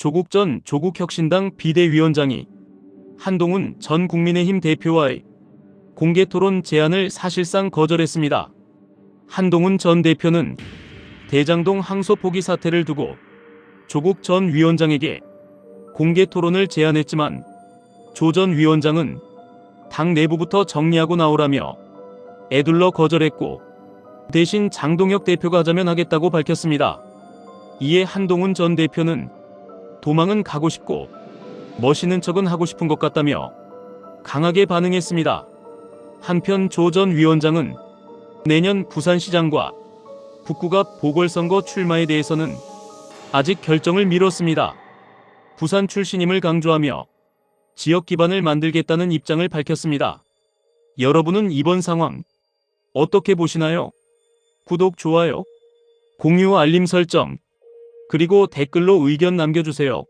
조국 전 조국혁신당 비대위원장이 한동훈 전 국민의힘 대표와의 공개 토론 제안을 사실상 거절했습니다. 한동훈 전 대표는 대장동 항소 포기 사태를 두고 조국 전 위원장에게 공개 토론을 제안했지만 조 전 위원장은 당 내부부터 정리하고 나오라며 애둘러 거절했고 대신 장동혁 대표가 하자면 하겠다고 밝혔습니다. 이에 한동훈 전 대표는 도망은 가고 싶고 멋있는 척은 하고 싶은 것 같다며 강하게 반응했습니다. 한편 조 전 위원장은 내년 부산시장과 북구가 보궐선거 출마에 대해서는 아직 결정을 미뤘습니다. 부산 출신임을 강조하며 지역 기반을 만들겠다는 입장을 밝혔습니다. 여러분은 이번 상황 어떻게 보시나요? 구독, 좋아요, 공유, 알림 설정, 그리고 댓글로 의견 남겨주세요.